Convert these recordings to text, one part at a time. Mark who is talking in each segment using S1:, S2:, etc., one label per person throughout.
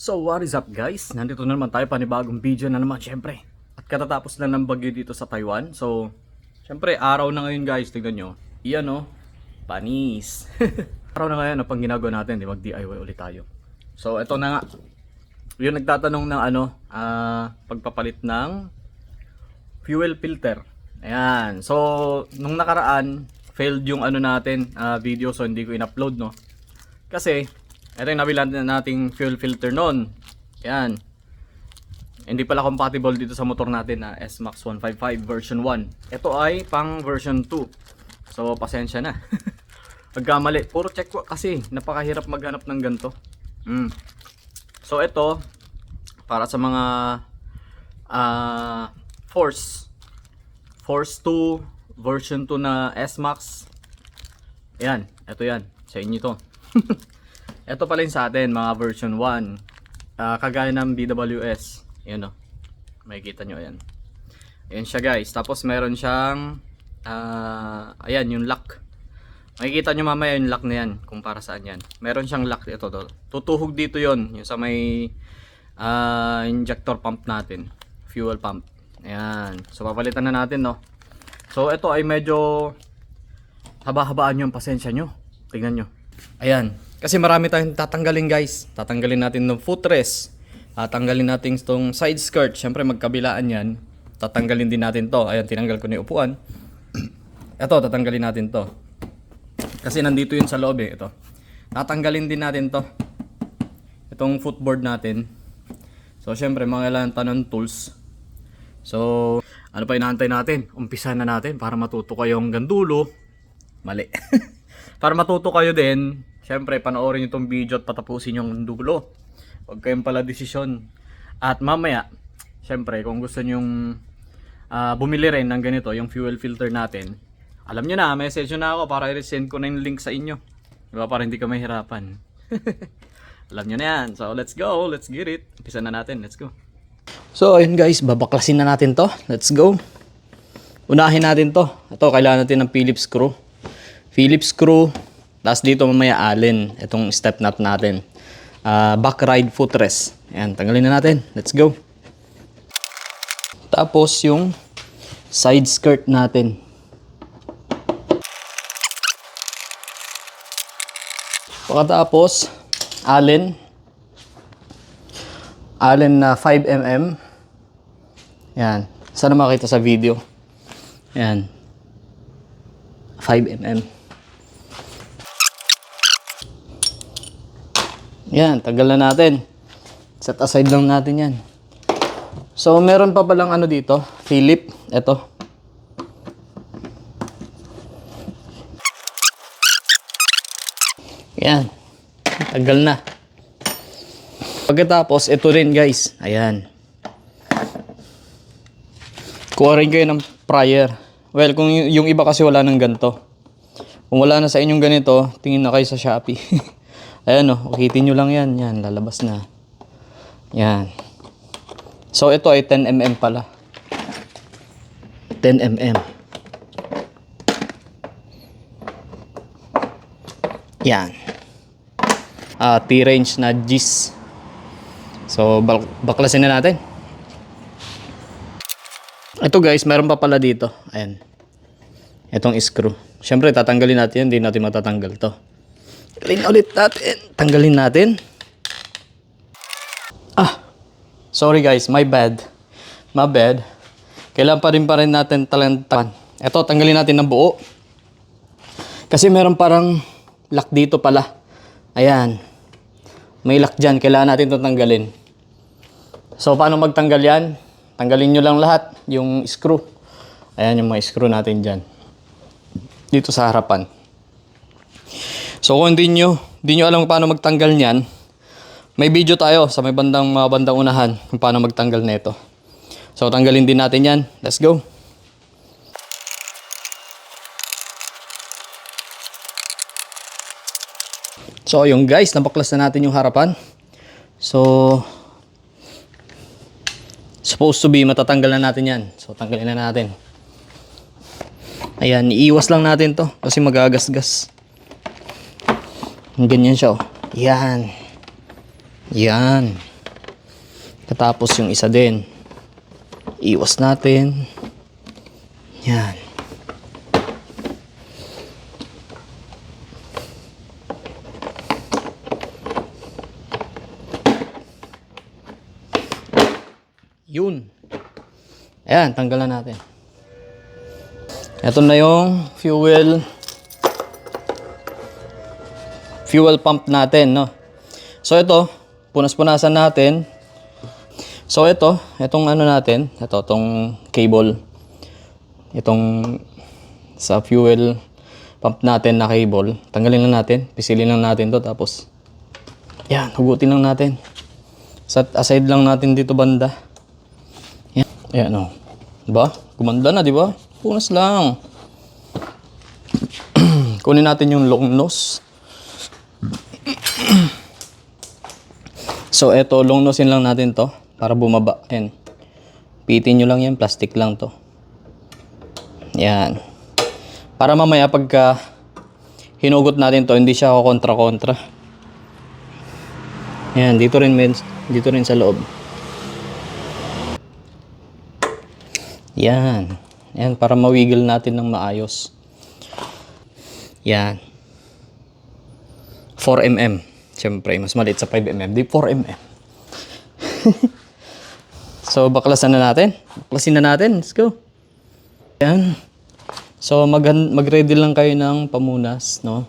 S1: So what is up guys? Nandito na naman tayo panibagong video na naman syempre. At katatapos lang ng bagyo dito sa Taiwan. So syempre araw na ngayon guys, tignan nyo. Iyan oh, panis. araw na ngayon, ano pang ginagawa natin? Di mag DIY ulit tayo. So eto na nga. Yung nagtatanong ng ano, ah, pagpapalit ng fuel filter. Ayan. So nung nakaraan, failed yung ano natin, ah, video so hindi ko in-upload no. Kasi, ito yung nabilan na nating fuel filter noon. Yan. Hindi pala compatible dito sa motor natin na S-Max 155 version 1. Ito ay pang version 2. So, pasensya na. Pagkamali. Puro check ko kasi napakahirap maghanap ng ganito. Mm. So, ito, para sa mga ah Force. Force 2 version 2 na S-Max. Yan, ito yan. Sa inyo to. ito pala yung sa atin, mga version 1. Ah, kagaya ng BWS. Yan o. Makikita nyo, ayan. Ayan siya guys. Tapos meron siyang, ah, ayan, yung lock. Makikita nyo mamaya yung lock na yan, kung para saan yan. Meron siyang lock ito. to. Tutuhog dito yon yung sa may ah, injector pump natin. Fuel pump. Ayan. So, papalitan na natin, no. So, ito ay medyo haba-habaan yung pasensya nyo. Tingnan nyo. Ayan. Kasi marami tayong tatanggalin guys. Tatanggalin natin ng footrest. Tatanggalin natin itong side skirt. Siyempre magkabilaan yan. Tatanggalin din natin to. Ayan, tinanggal ko na yung upuan. Ito, tatanggalin natin to. Kasi nandito yun sa loob eh. Ito. Tatanggalin din natin to. Itong footboard natin. So, syempre, mga kailangan tayo ng tools. So, ano pa inaantay natin? Umpisa na natin para matuto kayong gandulo. Mali. para matuto kayo din, syempre, panoorin nyo itong video at patapusin yung dulo. Huwag kayong pala desisyon. At mamaya, syempre, kung gusto nyong ah, bumili rin ng ganito, yung fuel filter natin, alam nyo na, message nyo na ako para i-send ko na yung link sa inyo. Diba? Para hindi ka mahirapan. alam nyo na yan. So, let's go. Let's get it. Umpisa na natin. Let's go. So, ayun guys, babaklasin na natin to. Let's go. Unahin natin to. Ito, kailangan natin ng Phillips screw. Phillips screw. Tapos dito mamaya allen. Itong step knot natin. Ah, back ride footrest. Ayan, tanggalin na natin. Let's go. Tapos yung side skirt natin. Pagkatapos, allen. Allen na 5mm. Yan. Sana makita sa video. Yan. 5mm. Yan, tagal na natin. Set aside lang natin yan. So, meron pa palang ano dito, Philip. Ito. Yan. Tagal na. Pagkatapos, ito rin guys. Ayan. Kuha rin kayo ng prior. Well, kung yung iba kasi wala ng ganito. Kung wala na sa inyong ganito, tingin na kayo sa Shopee. Ayan o, ukitin nyo lang yan. Yan, lalabas na. Yan. So, ito ay 10mm pala. 10mm. Yan. Ah, T-range na G's. So, bak- baklasin na natin. Ito guys, meron pa pala dito. Ayan. Itong screw. Siyempre, tatanggalin natin yan. Hindi natin matatanggal to. Tanggalin ulit natin. Tanggalin natin. Ah. Sorry guys, my bad. My bad. Kailangan pa rin pa rin natin talantan. Ito, tanggalin natin ng buo. Kasi meron parang lock dito pala. Ayan. May lock dyan. Kailangan natin ito tanggalin. So, paano magtanggal yan? Tanggalin nyo lang lahat. Yung screw. Ayan yung mga screw natin dyan. Dito sa harapan. So, kung hindi nyo, hindi nyo alam paano magtanggal niyan, may video tayo sa may bandang mga bandang unahan kung paano magtanggal nito. So, tanggalin din natin yan. Let's go. So, yung guys, nabaklas na natin yung harapan. So, supposed to be matatanggal na natin yan. So, tanggalin na natin. Ayan, iiwas lang natin to kasi magagasgas. Ganyan siya oh. Yan. Yan. Katapos yung isa din. Iwas natin. Yan. Yun. Ayan, tanggalan natin. Ito na yung fuel fuel pump natin, no? So ito, punas-punasan natin. So ito, itong ano natin, ito, itong cable. Itong sa fuel pump natin na cable. Tanggalin lang natin, pisilin lang natin to tapos yan, hugutin lang natin. Sa aside lang natin dito banda. Yan, yan oh. Diba? Gumanda na, di ba? Punas lang. Kunin natin yung long nose. So, eto, long lang natin to para bumaba. Yan. Pitin nyo lang yan, plastic lang to. Yan. Para mamaya pagka hinugot natin to, hindi siya ako kontra-kontra. Yan, dito rin, men, dito rin sa loob. Yan. Yan, para mawiggle natin ng maayos. Yan. 4mm. Siyempre, mas maliit sa 5mm. Di 4mm. so, baklasan na natin. Baklasin na natin. Let's go. Yan. So, mag mag-ready lang kayo ng pamunas, no?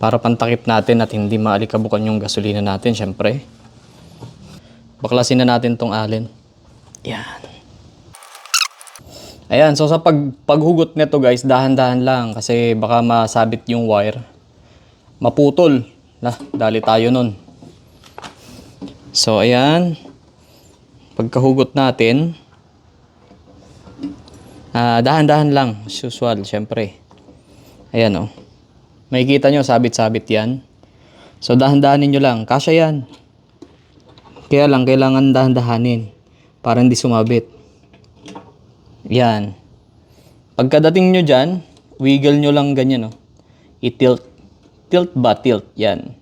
S1: Para pantakip natin at hindi maalikabukan yung gasolina natin, siyempre. Baklasin na natin tong alin. Yan. Ayan, so sa pag paghugot nito guys, dahan-dahan lang kasi baka masabit yung wire. Maputol. Na, dali tayo nun. So ayan. Pagkahugot natin, ah dahan-dahan lang, as usual, syempre. Ayan oh. Makikita nyo, sabit-sabit yan. So dahan-dahanin nyo lang, kasya yan. Kaya lang, kailangan dahan-dahanin para hindi sumabit. Yan. Pagkadating nyo dyan, wiggle nyo lang ganyan, no? I-tilt. Tilt ba? Tilt. Yan.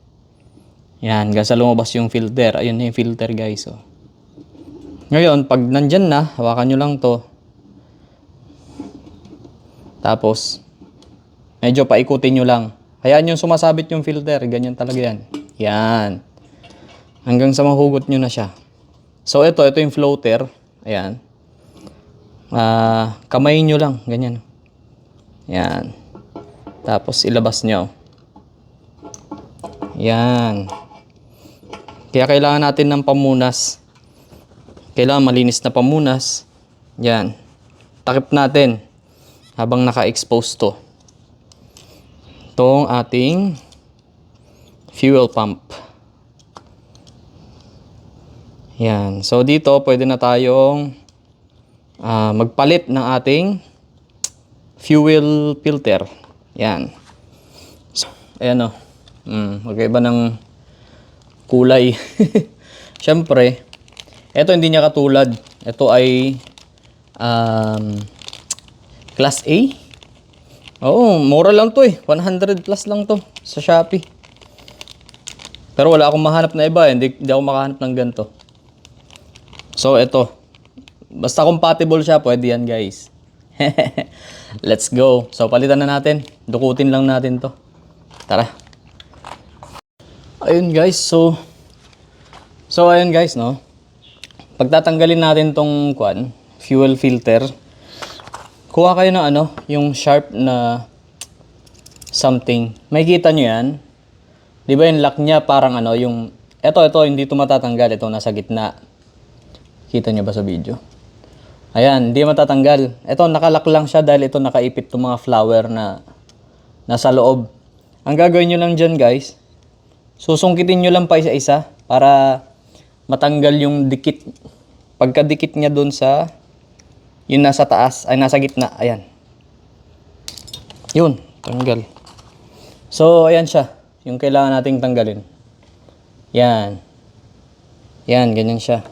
S1: Yan. Sa lumabas yung filter. Ayun na yung filter, guys, oh. Ngayon, pag nandyan na, hawakan nyo lang to. Tapos, medyo paikutin nyo lang. Hayaan yung sumasabit yung filter. Ganyan talaga yan. Yan. Hanggang sa mahugot nyo na siya. So, ito, ito yung floater. Ayan. Ah, kamay nyo lang, ganyan. Yan. Tapos ilabas nyo. Yan. Kaya kailangan natin ng pamunas. Kailangan malinis na pamunas. Yan. Takip natin habang naka-expose to. Itong ating fuel pump. Yan. So dito pwede na tayong ah, magpalit ng ating fuel filter. Yan. So, ayan o. Mm, magkaiba ng kulay. Siyempre, ito hindi niya katulad. Ito ay um, class A. Oo, mura lang to eh. 100 plus lang to sa Shopee. Pero wala akong mahanap na iba. eh. Hindi, hindi ako makahanap ng ganito. So, ito. Basta compatible siya, pwede yan guys. Let's go. So, palitan na natin. Dukutin lang natin to. Tara. Ayun guys, so... So, ayun guys, no? Pagtatanggalin natin tong kwan, fuel filter, kuha kayo ng ano, yung sharp na something. May kita nyo yan? Di ba yung lock niya parang ano, yung... Ito, ito, hindi ito matatanggal. Ito, nasa gitna. Kita nyo ba sa video? Ayan, hindi matatanggal. Ito, nakalock lang siya dahil ito nakaipit itong mga flower na nasa loob. Ang gagawin nyo lang dyan, guys, susungkitin nyo lang pa isa-isa para matanggal yung dikit. Pagkadikit niya doon sa yung nasa taas, ay nasa gitna. Ayan. Yun, tanggal. So, ayan siya. Yung kailangan nating tanggalin. Yan. Yan, ganyan siya.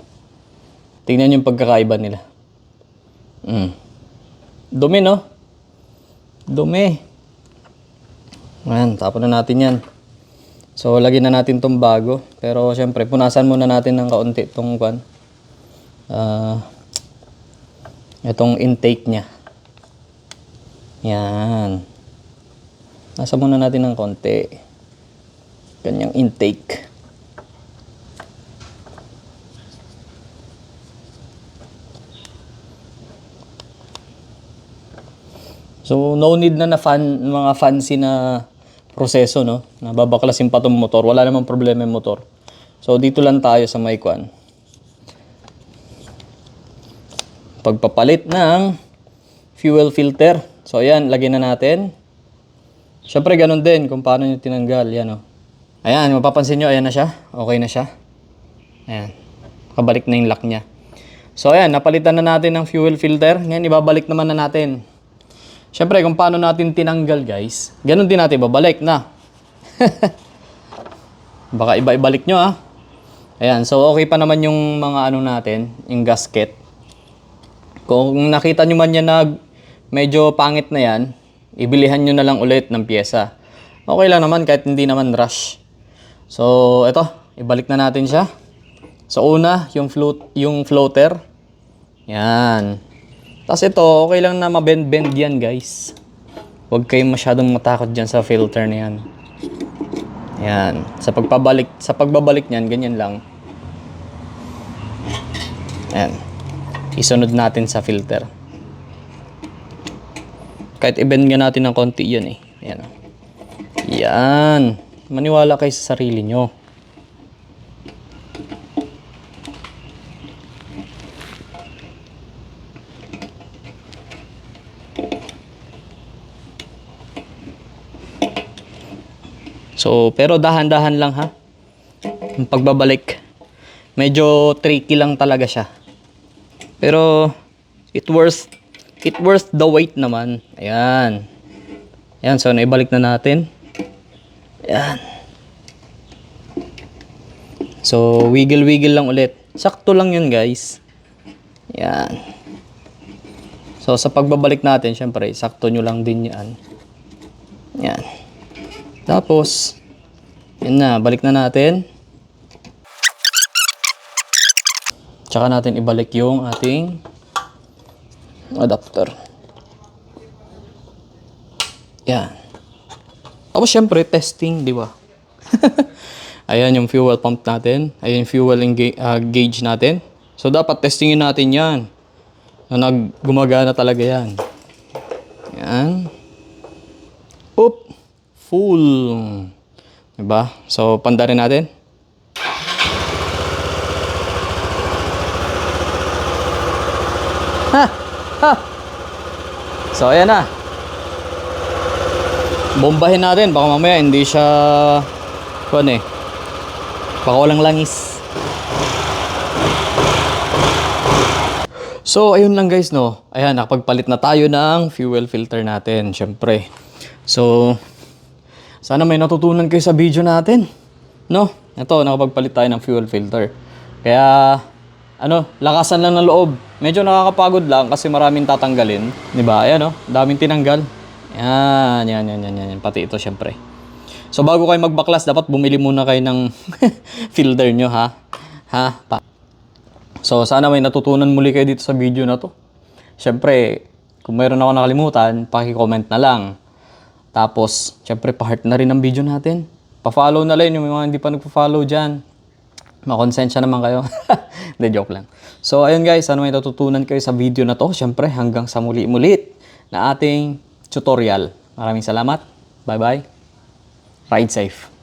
S1: Tingnan yung pagkakaiba nila. Mm. Dumi, no? Dumi. Ayan, tapon na natin yan. So, lagyan na natin tong bago. Pero, syempre, punasan muna natin ng kaunti tong kwan. ah, itong intake niya. Yan. Nasa muna natin ng konti. Ganyang intake. So, no need na na fan, mga fancy na proseso, no? Nababaklasin pa tong motor. Wala namang problema yung motor. So, dito lang tayo sa may kwan. Pagpapalit ng fuel filter. So, ayan, lagyan na natin. Siyempre, ganun din kung paano nyo tinanggal. Yan, oh. Ayan, mapapansin nyo, ayan na siya. Okay na siya. Ayan. Kabalik na yung lock niya. So, ayan, napalitan na natin ng fuel filter. Ngayon, ibabalik naman na natin. Siyempre, kung paano natin tinanggal, guys, ganun din natin babalik na. Baka iba-ibalik nyo, ah. Ayan, so okay pa naman yung mga ano natin, yung gasket. Kung nakita nyo man yan na medyo pangit na yan, ibilihan nyo na lang ulit ng pyesa. Okay lang naman kahit hindi naman rush. So, eto, ibalik na natin siya. So, una, yung, float, yung floater. Yan. Tapos ito, okay lang na mabend-bend yan, guys. Huwag kayong masyadong matakot dyan sa filter na yan. Yan. Sa pagpabalik, sa pagbabalik niyan, ganyan lang. Yan. Isunod natin sa filter. Kahit i-bend nga natin ng konti yan eh. Yan. Yan. Maniwala kayo sa sarili nyo. So, pero dahan-dahan lang ha. Yung pagbabalik. Medyo tricky lang talaga siya. Pero it worth it worth the wait naman. Ayan. Ayan, so naibalik na natin. Ayan. So, wiggle-wiggle lang ulit. Sakto lang yun, guys. Ayan. So, sa pagbabalik natin, syempre, sakto nyo lang din yan. Ayan. Tapos, yun na, balik na natin. Tsaka natin ibalik yung ating adapter. Yan. Tapos syempre, testing, di ba? Ayan yung fuel pump natin. Ayan yung fuel ah, gauge natin. So, dapat testingin natin yan. Na nag gumagana talaga yan. Yan. Oop! Full. Diba? So, panda rin natin. Ha! Ha! So, ayan na. Bombahin natin. Baka mamaya hindi siya... Kuan eh. Baka walang langis. So, ayun lang guys, no. Ayan, nakapagpalit na tayo ng fuel filter natin, syempre. So, sana may natutunan kayo sa video natin. No? Ito, nakapagpalit tayo ng fuel filter. Kaya, ano, lakasan lang ng loob. Medyo nakakapagod lang kasi maraming tatanggalin. Di ba? Ayan, no? Daming tinanggal. Yan, yan, yan, yan, yan. Pati ito, syempre. So, bago kayo magbaklas, dapat bumili muna kayo ng filter nyo, ha? Ha? Pa So, sana may natutunan muli kayo dito sa video na to. Siyempre, kung mayroon ako nakalimutan, paki-comment na lang. Tapos, siyempre, pa-heart na rin ang video natin. Pa-follow na rin yung mga hindi pa nagpa-follow dyan. Makonsensya naman kayo. Hindi, joke lang. So, ayun guys, sana may natutunan kayo sa video na to. Siyempre, hanggang sa muli-mulit na ating tutorial. Maraming salamat. Bye-bye. Ride safe.